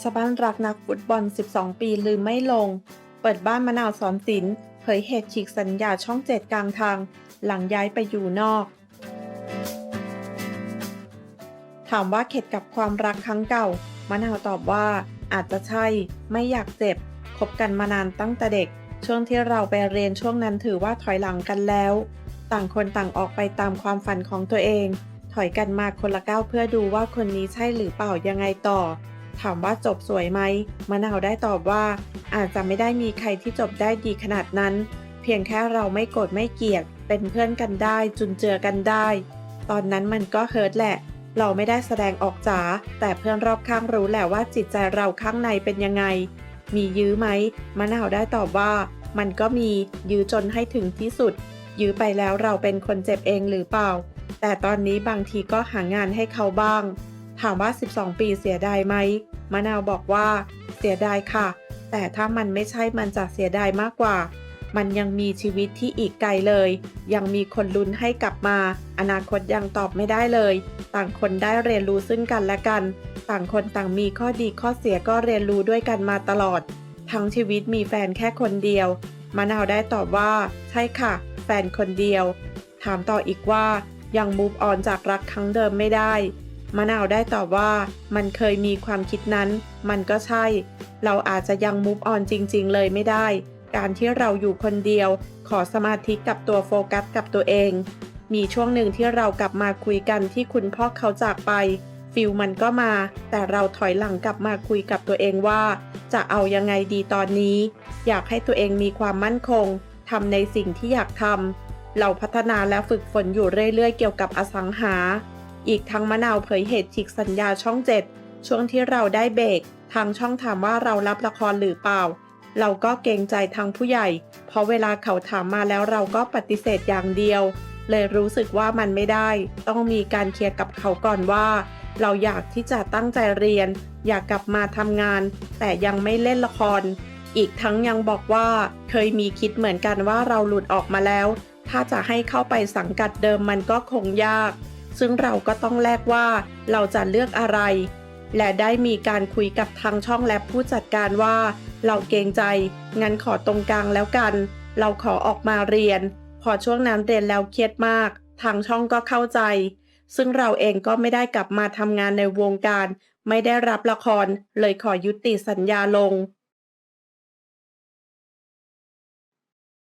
ชาวบ้านรักนักฟุตบอล 12 ปีลืมไม่ลง เปิดบ้านมะนาวสอนศิลป์เผยเหตุฉีกสัญญาช่องเจ็ดกลางทาง หลังย้ายไปอยู่นอก ถามว่าเข็ดกับความรักครั้งเก่า มะนาวตอบว่าอาจจะใช่ ไม่อยากเจ็บ คบกันมานานตั้งแต่เด็ก ช่วงที่เราไปเรียนช่วงนั้นถือว่าถอยหลังกันแล้ว ต่างคนต่างออกไปตามความฝันของตัวเอง ถอยกันมาคนละก้าวเพื่อดูว่าคนนี้ใช่หรือเปล่ายังไงต่อ ถามว่าจบสวยไหมมะนาวได้ตอบว่า อาจจะไม่ได้มีใครที่จบได้ดีขนาดนั้น เพียงแค่เราไม่โกรธไม่เกลียด เป็นเพื่อนกันได้ จุนเจือกันได้ ตอนนั้นมันก็เฮิร์ตแหละ เราไม่ได้แสดงออกจ๋าแต่เพื่อนรอบข้างรู้แหละว่าจิตใจเราข้างในเป็นยังไง มียื้อไหมมะนาวได้ตอบว่า มันก็มียื้อจนให้ถึงที่สุด ยื้อไปแล้วเราเป็นคนเจ็บเองหรือเปล่า แต่ตอนนี้บางทีก็หางานให้เขาบ้าง ถามว่า 12 ปีเสียดายไหมมะนาวบอกว่า เสียดายค่ะ แต่ถ้ามันไม่ใช่มันจะเสียดายมากกว่า มันยังมีชีวิตที่อีกไกลเลย ยังมีคนลุ้นให้กลับมา อนาคตยังตอบไม่ได้เลย ต่างคนได้เรียนรู้ซึ่งกันและกัน ต่างคนต่างมีข้อดีข้อเสียก็เรียนรู้ด้วยกันมาตลอด ทั้งชีวิตมีแฟนแค่คนเดียวมะนาวได้ตอบว่า ใช่ค่ะ ฟนคนเดียว ถามต่ออีกว่ายังมูฟออนจากรักครั้งเดิมไม่ได้ มะนาวได้ตอบว่ามันเคยมีความคิดนั้น มันก็ใช่ เราอาจจะยังมูฟออนจริง ๆ เลยไม่ได้ การที่เราอยู่คนเดียว ขอสมาธิกับตัวโฟกัสกับตัวเอง มีช่วงหนึ่งที่เรากลับมาคุยกันที่คุณพ่อเขาจากไป ฟิลมันก็มา แต่เราถอยหลังกลับมาคุยกับตัวเองว่า จะเอายังไงดีตอนนี้ อยากให้ตัวเองมีความมั่นคง ทำในสิ่งที่อยากทำเราพัฒนาและฝึกฝนอยู่เรื่อยๆ เกี่ยวกับอสังหา อีกทั้งมะนาวเผยเหตุฉีกสัญญาช่องเจ็ดช่วงที่เราได้เบรกทางช่องถามว่าเรารับละครหรือเปล่า เราก็เกรงใจทางผู้ใหญ่ เพราะเวลาเขาถามมาแล้วเราก็ปฏิเสธอย่างเดียว เลยรู้สึกว่ามันไม่ได้ ต้องมีการเคลียร์กับเขาก่อนว่า เราอยากที่จะตั้งใจเรียน อยากกลับมาทำงาน แต่ยังไม่เล่นละคร อีกทั้งยังบอกว่า เคยมีคิดเหมือนกันว่าเราหลุดออกมาแล้ว ถ้าจะให้เข้าไปสังกัดเดิมมันก็คงยาก ซึ่งเราก็ต้องแลกว่าเราจะเลือกอะไร และได้มีการคุยกับทางช่องและผู้จัดการว่า เราเกรงใจ งั้นขอตรงกลางแล้วกัน เราขอออกมาเรียน พอช่วงนั้นเรียนแล้วเครียดมาก ทางช่องก็เข้าใจ ซึ่งเราเองก็ไม่ได้กลับมาทำงานในวงการ ไม่ได้รับละคร เลยขอยุติสัญญาลง